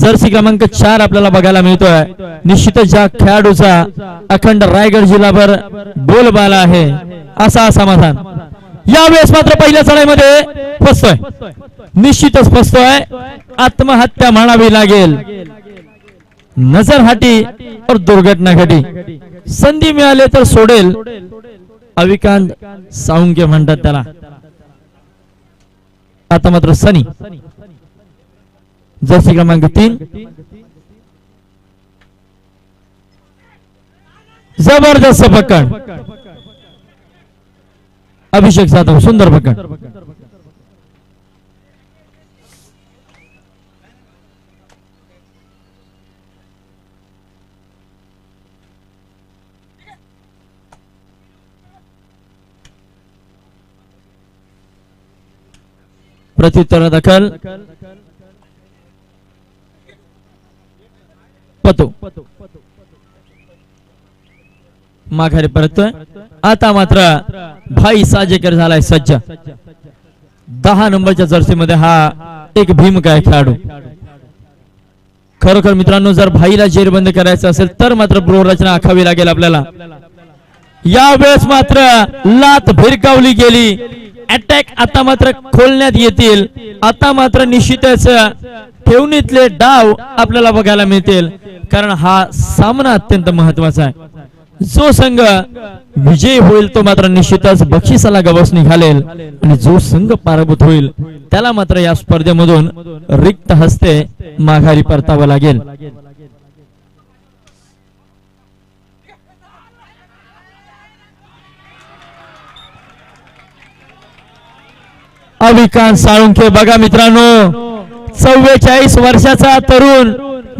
Jersey क्रमांक चार आपल्याला बघायला मिळतोय. निश्चितच ज्या खेळाडूचा अखंड रायगड जिल्हाभर बोलबाला आहे असा समाधान. यावेळेस मात्र पहिल्या चढाईमध्ये फसतोय. निश्चितच फसतोय. आत्महत्या म्हणावी लागेल. नजर हाटी और दुर्घटना घटी संधी मिळाली तर सोडेल. अविकांत साळुंके म्हणतात त्याला. आता मात्र सनी. जर्सी क्रमांक तीन जबरदस्त पकड अभिषेक जाधव सुंदर पकड प्रत्युत्तर दखल पतो माघारी परतोय आता मात्र भाई साजेकर झालाय सज्ज. दहा नंबरच्या जर्सीमध्ये हा एक भीमकाय खेळाडू. खरोखर मित्रांनो जर भाईला जेरबंद करायचं असेल तर मात्र ब्रो रचना आखावी लागेल आपल्याला. यावेळेस मात्र लात भिरकावली गेली. अटॅक आता मात्र खोलण्यात येतील. आता मात्र निश्चितच ठेवणीतले डाव आपल्याला बघायला मिळतील. कारण हा सामना अत्यंत महत्त्वाचा आहे. जो संघ विजयी होईल तो मात्र निश्चितच बक्षिसाला गवस निघालेल आणि जो संघ पराभूत होईल त्याला मात्र या स्पर्धेमधून रिक्त हस्ते माघारी परतावं लागेल. अविकांत साळुंखे बघा मित्रांनो चव्वेचाळीस वर्षाचा तरुण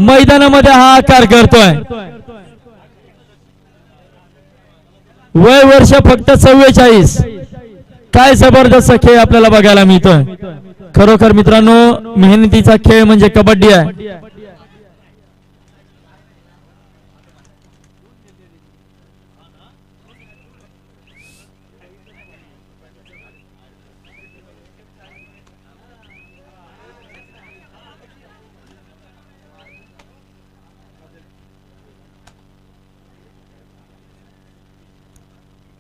मैदानामध्ये हा आकार करतोय. वय वर्ष फक्त चव्वेचाळीस. काय जबरदस्त खेळ आपल्याला बघायला मिळतोय. खरोखर मित्रांनो मेहनतीचा खेळ म्हणजे कबड्डी आहे.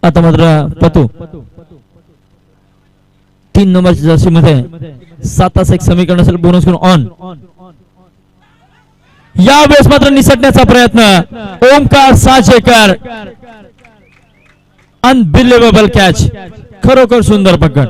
आता मात्र पतू. तीन नंबरच्या जर्सी मध्ये सातास एक समीकरण असेल बोनस करून ऑन या वेळेस मात्र निसटण्याचा प्रयत्न. ओमकार साजेकर. अनबिलिव्हेबल कॅच खरोखर सुंदर पकड.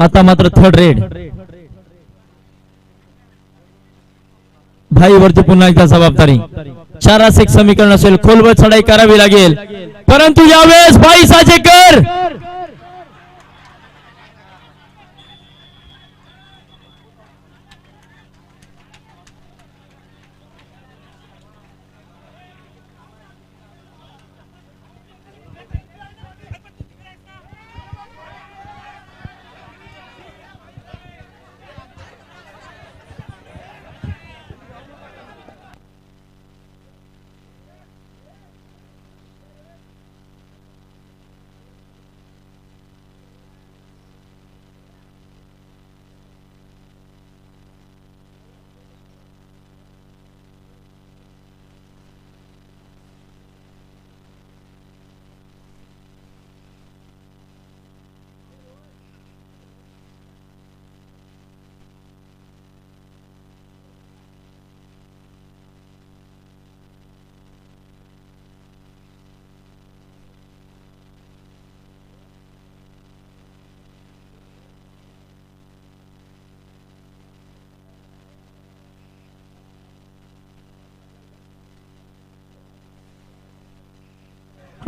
आता मात्र थर्ड रेड भाईवरती पुन्हा एकदा जबाबदारी. चारास एक समीकरण असेल. खोलवर चढाई करावी लागेल. परंतु यावेळेस भाई साजेकर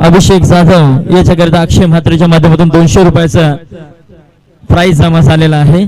अभिषेक जाधव याच्याकरिता अक्षय म्हात्रेच्या माध्यमातून दोनशे रुपयाचा प्राइज जमा झालेला आहे.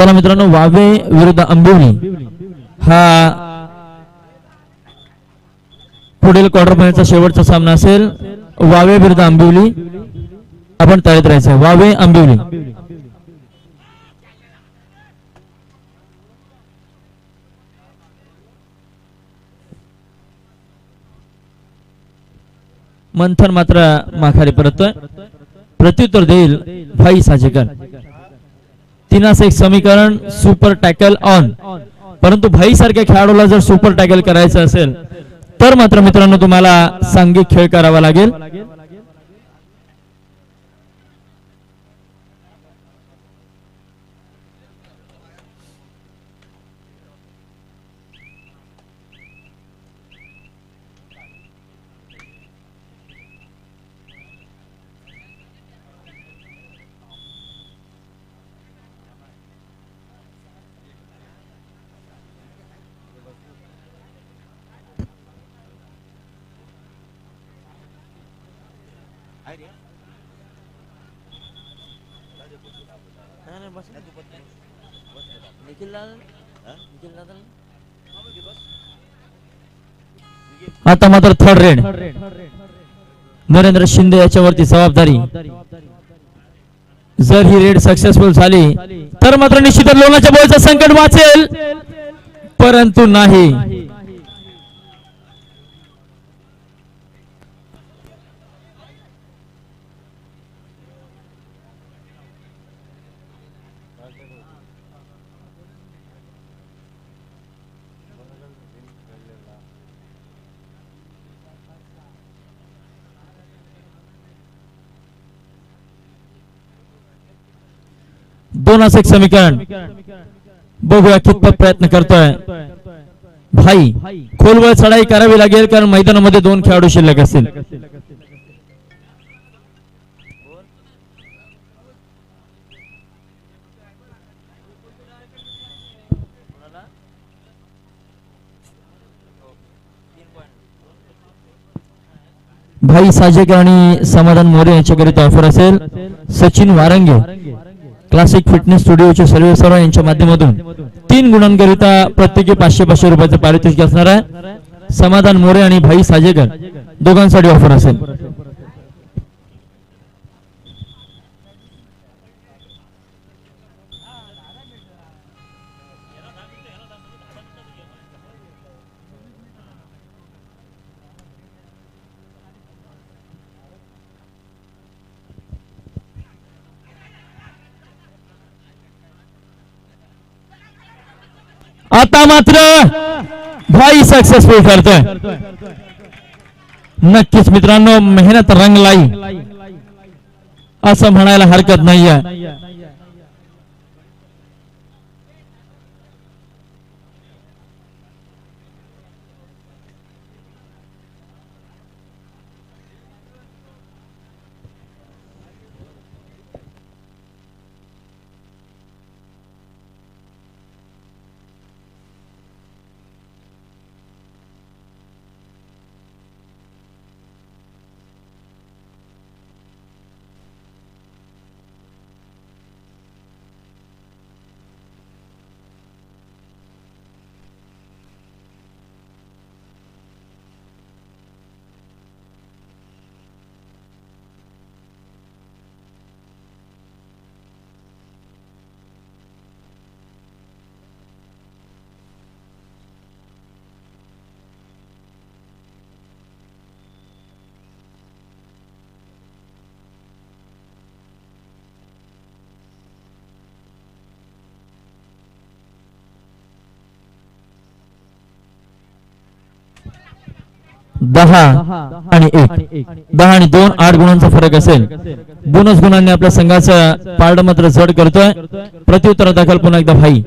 चला मित्रांनो वावे विरुद्ध आंबिवली हा पुढील क्वार्टर फायनलचा शेवटचा सामना असेल. वावे विरुद्ध आंबिवली आपण तळीत राहायचं वावे आंबिवली मंथन मात्र माघारी परततोय प्रत्युत्तर देईल भाई साजेकर. तिनाच एक समीकरण सुपर टॅकल ऑन परंतु भाई सारख्या खेळाडूला जर सुपर टॅकल करायचं असेल तर मात्र मित्रांनो तुम्हाला सांघिक खेळ करावा लागेल. आता मात्र थर्ड रेड नरेंद्र शिंदे याच्यावरती जबाबदारी. जर ही रेड सक्सेसफुल झाली तर मात्र निश्चितच लोणाच्या बॉलचं संकट वाचेल. परंतु नाही. दोन असं एक समीकरण. बघूया कितपत प्रयत्न करतोय. भाई खोलवर चढाई करावी लागेल कारण मैदानामध्ये दोन खेळाडू शिल्लक असतील. भाई साजेकर आणि समाधान मोरे यांच्याकरिता ऑफर असेल सचिन वारंगे. क्लासिक फिटनेस स्टुडिओचे सर्व सर्व यांच्या माध्यमातून तीन गुणांकरिता प्रत्येकी पाचशे पाचशे रुपयाचं पारितोषिक असणार आहे. समाधान मोरे आणि भाई साजेकर दोघांसाठी ऑफर असेल. आता मात्र भाई सक्सेसफुल करतोय. नक्कीच मित्रांनो मेहनत रंगलाई. असं म्हणायला हरकत नाहीये. दहा आणि एक. दहा आणि दोन आठ गुणांचा फरक असेल. बोनस गुणांनी आपल्या संघाचं पारड मात्र जड करतोय. प्रत्युत्तर दाखल पुन्हा एकदा भाई.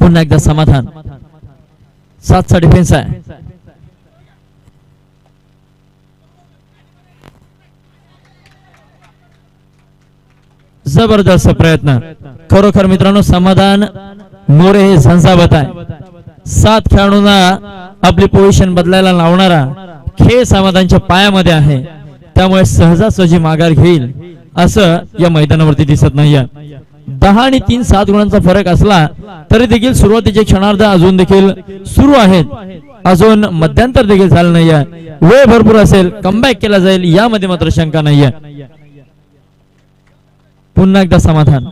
पुन्हा एकदा समाधान. सातचा डिफेन्स आहे. जबरदस्त प्रयत्न. खरोखर मित्रांनो समाधान मोरे हे झंझावत आहे. सात खेळाडूंना आपली पोझिशन बदलायला लावणारा खेळ समाधानच्या पायामध्ये आहे. त्यामुळे सहजासहजी माघार घेईल असं या मैदानावरती दिसत नाहीये. दहा आणि तीन सात गुणांचा फरक असला तरी देखील सुरुवातीचे क्षणार्ध अजून देखील सुरू आहेत. अजून मध्यांतर देखील झालं नाहीये. वेळ भरपूर असेल कमबॅक केला जाईल यामध्ये मात्र शंका नाहीये. पुन्हा एकदा समाधान.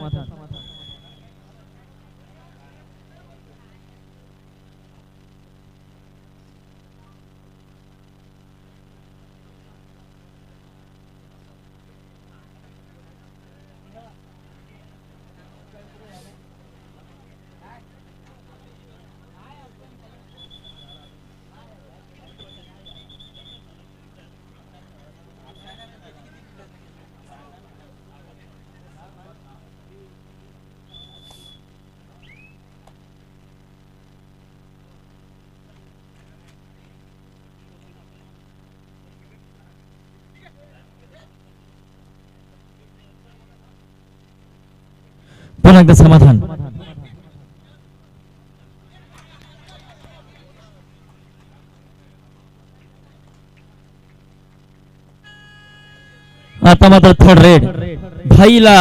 पुन्हा एकदा समाधान. आता मात्र थर्ड रेड भाईला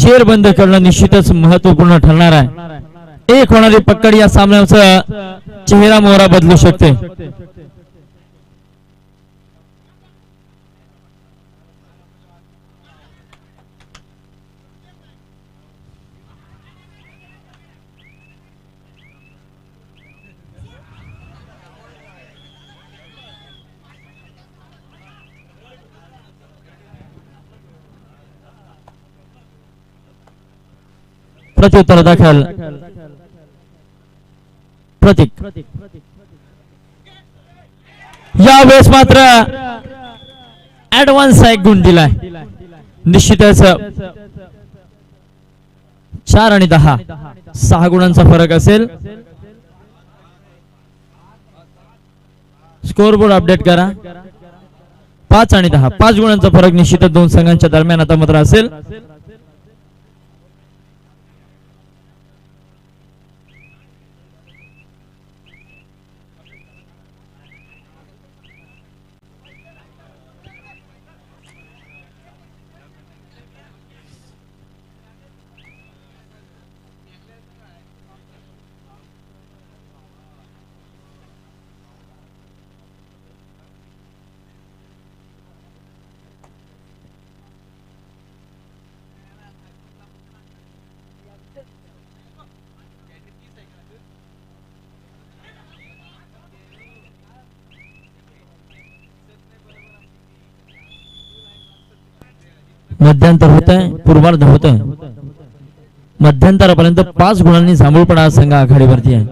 जेर बंद करणं निश्चितच महत्त्वपूर्ण ठरणार आहे. एक होणारी पकड या सामन्याचा चेहरा मोहरा बदलू शकते. प्रत्युत्तर दाखल. प्रतीक. या वेळेस मात्र ऍडव्हान्स एक गुण दिलाय. निश्चितच चार आणि दहा. सहा गुणांचा फरक असेल. स्कोरबोर्ड अपडेट करा. पाच आणि दहा. पाच गुणांचा फरक निश्चितच दोन संघांच्या दरम्यान आता मात्र असेल. मध्यांतर होत आहे पूर्वार्ध होत आहे मध्यंतरापर्यंत पाच गुणांनी जांभूळपणा संघ आघाडीवरती आहे.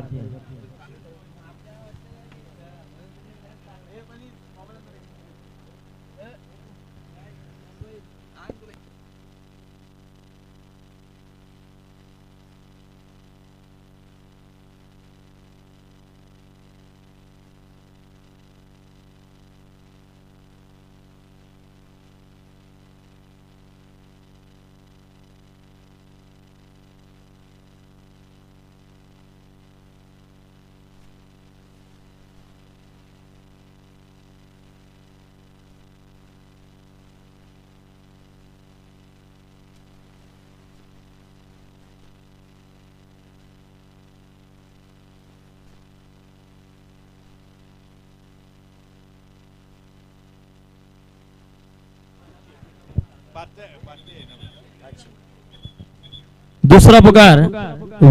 दुसरा पुकार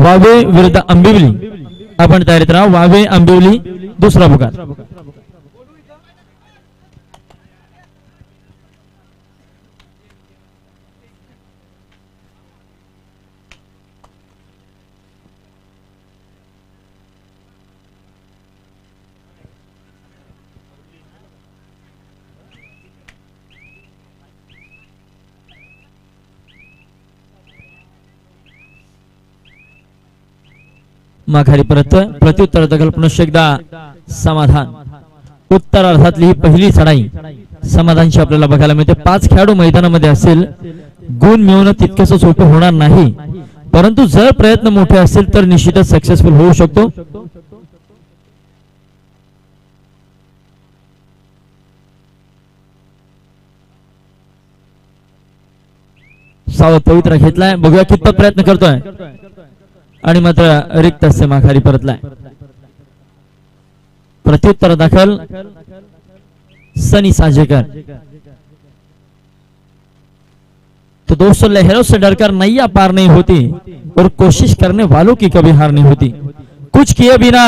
वावे विरुद्ध आंबिवली आपण तयारीत राहा वावे आंबिवली दुसरा पुकार माघारी परत प्रत्युत्तर दखल पुनश्च एकदा समाधान. उत्तरार्धातली ही पहिली चढाई समाधानची आपल्याला बघायला मिळते. पाच खेळाडू मैदानामध्ये असेल गुण मिळवणं तितकंच सोपं होणार नाही. परंतु जर प्रयत्न मोठे असतील तर निश्चितच सक्सेसफुल होऊ शकतो. सावध पवित्रा घेतलाय. बघूया कितपत प्रयत्न करतोय. मात्र रिक्त माघारी परतलाय. प्रत्युत्तर दाखल सनी साजेकर. तो दोस्तों, लहरों से डरकर नैया पार नहीं होती और कोशिश करने वालों की कभी हार नहीं होती। कुछ किए बिना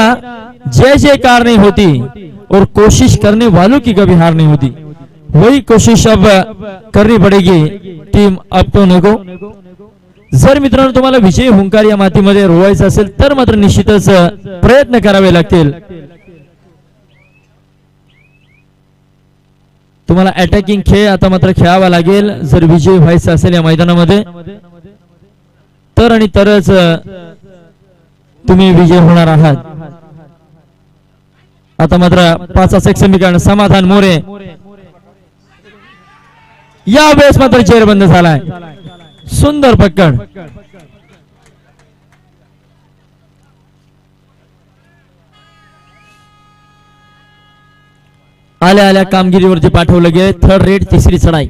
जय जयकार नहीं होती और कोशिश करने वालों की कभी हार नहीं होती। वही कोशिश अब करनी पड़ेगी टीम अपटोने को जर मित्रांनो तुम्हाला विजयी हुंकार या मातीमध्ये रोवायचं असेल तर मात्र निश्चितच प्रयत्न करावे लागतील. तुम्हाला अटॅकिंग खेळ आता मात्र खेळावा लागेल. जर विजय व्हायचा असेल या मैदानामध्ये तर आणि तरच तुम्ही विजय होणार आहात. आता मात्र पाच एक समीकरण समाधान मोरे. यावेळेस मात्र चेअर बंद झालाय. सुंदर पक्कड आल्या आल्या कामगिरीवरती पाठवलं गेलं थर्ड रेट तिसरी चढाई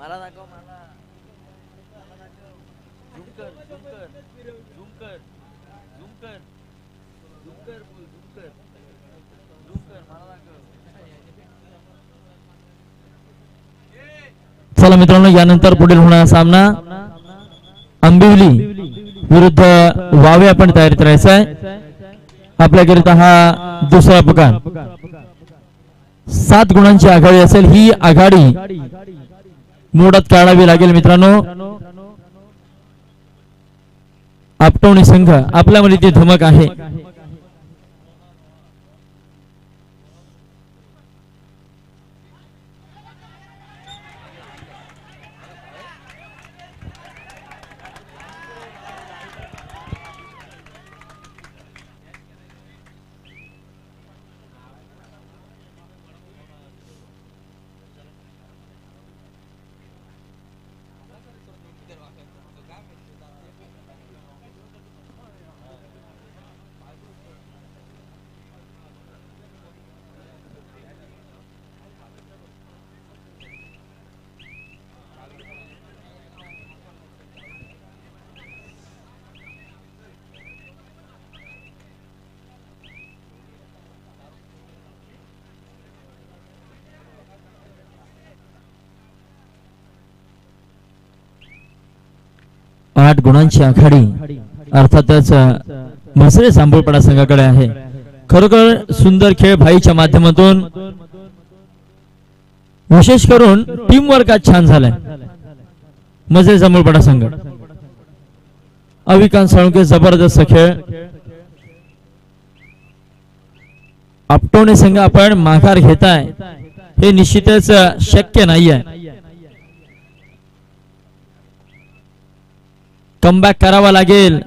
मला दाखव मला. झूम कर झूम कर. झूम कर. झूम कर. झूम कर बोल झूम कर. झूम कर मला दाखव. चला मित्रांनो यानंतर पुढील होणारा सामना. आंबिवली विरुद्ध वावे आपण तयारीत राहायचा आहे आपल्याकरिता हा दुसरा पुकार सात गुणांची आघाडी असेल ही आघाडी मोडात काढावी लागेल मित्रांनो. आपटवणी संघ आपल्यामध्ये ती धमक आहे. आठ गुणांची आघाडी अर्थातच म्हसरे सांभोळपडा संघाकडे आहे. खरोखर सुंदर खेळ भाईच्या माध्यमातून विशेष करून टीम वर्क आज छान झालाय. मजे जांभूळपडा संघ. अविकांत साळुंके जबरदस्त खेळ. आपटवणे संघ आपण माघार घेताय. हे निश्चितच शक्य नाहीये. कमबॅक करावा लागेल.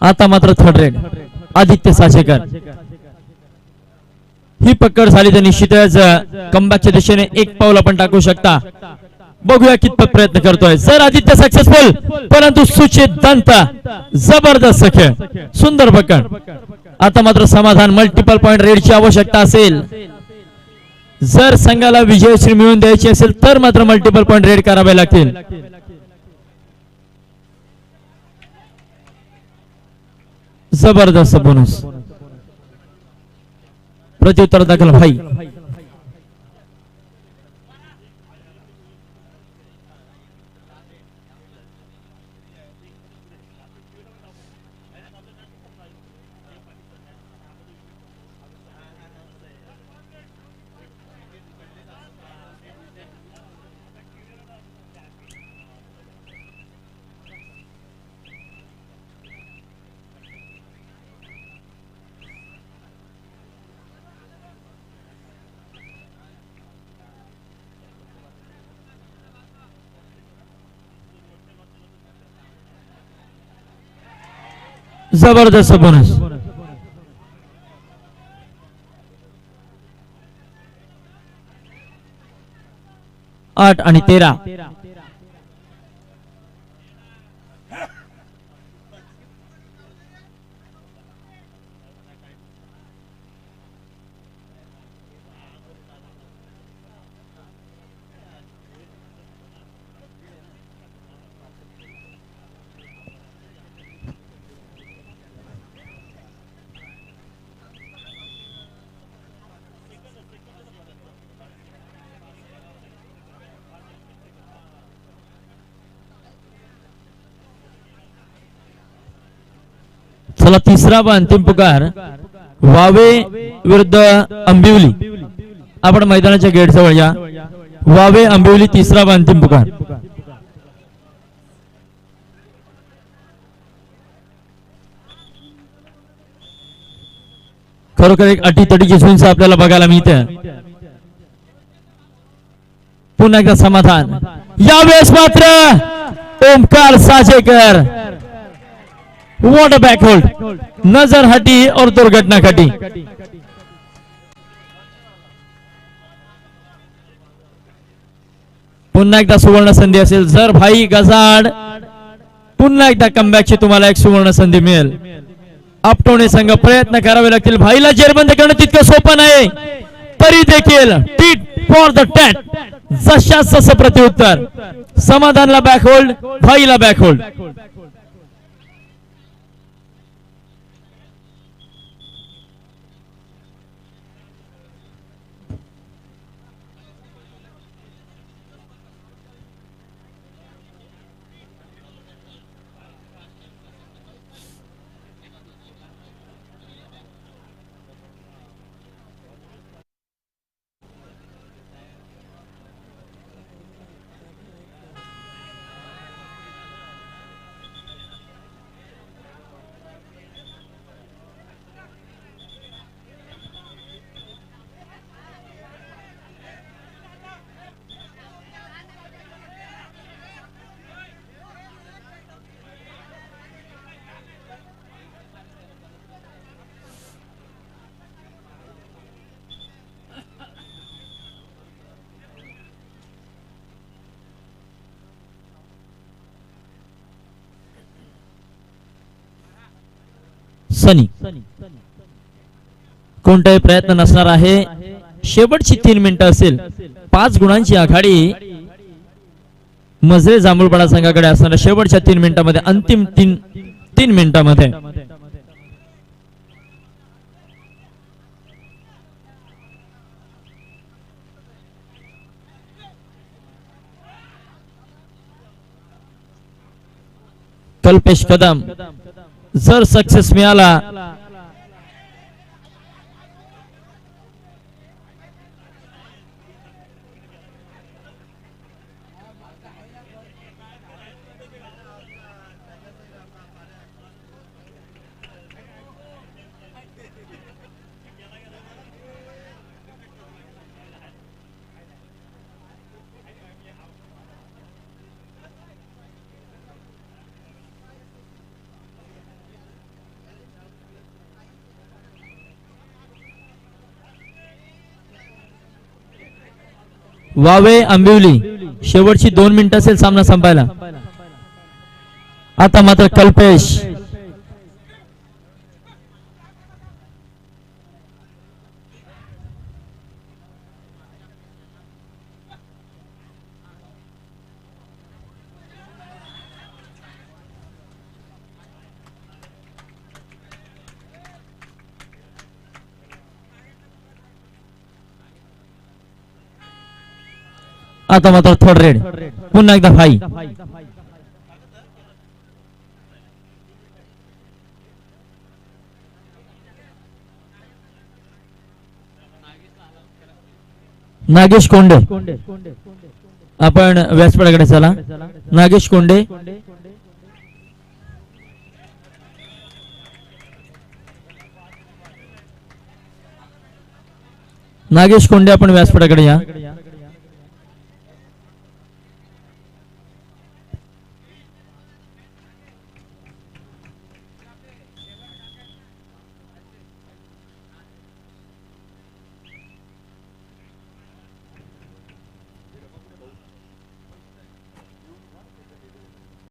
आता मात्र थर्ड रेड आदित्य साचेकर. ही पकड झाली तर निश्चितच कमबॅकच्या दिशेने एक पाऊल आपण टाकू शकता. बघूया कितपत प्रयत्न करतोय. जर आदित्य सक्सेसफुल परंतु सुचित दंत जबरदस्त खेळ. सुंदर पकड. आता मात्र समाधान मल्टिपल पॉइंट रेडची आवश्यकता असेल. जर संघाला विजयश्री मिळवून द्यायची असेल तर मात्र मल्टिपल पॉइंट रेड करावे लागतील. जबरदस्त बोनस प्रत्युत्तर दाखल भाई. जबरदस्त बोनस आठ आणि तेरा. चला तिसरा व अंतिम पुकार. वावे विरुद्ध अंबिवली. आपण मैदानाच्या गेट जवळ या. वावे अंबिवली तिसरा व अंतिम पुकार. खरोखर एक अटीतटीची झुंज आपल्याला बघायला मिळते. पुन्हा एकदा समाधान. यावेळेस मात्र Omkar Sajekar. What a back hold नजर हटी और दुर्घटना घटी. पुन्हा एकदा सुवर्ण संधी असेल. जर भाई गजाड पुन्हा एकदा कमबॅकची तुम्हाला एक सुवर्ण संधी मिळेल. आपटवणे संघ प्रयत्न करावे लागतील. भाईला जेरबंद करणं तितकं सोपं नाही. तरी देखील टीट फॉर द टॅट जशा सस प्रत्युत्तर. समाधानला बॅक होल्ड भाईला बॅक होल्ड सनी. कोणताही प्रयत्न नसणार आहे. शेवटची तीन मिनिटं असेल. पाच गुणांची आघाडी. मजरे जांभूळपाडा संघाकडे असणाऱ्या शेवटच्या तीन मिनिटांमध्ये अंतिम तीन तीन मिनिटांमध्ये. कल्पेश कदम. जर सक्सेस मिळाला वावे आंबिवली. शेवटची दोन मिनिटं असेल सामना संपायला. आता मात्र कल्पेश. आता मात्र थर्ड रेड. पुन्हा एकदा फाई. नागेश कोंडे. आपण व्यासपीठाकडे चला. नागेश कोंडे. नागेश कोंडे आपण व्यासपीठाकडे या.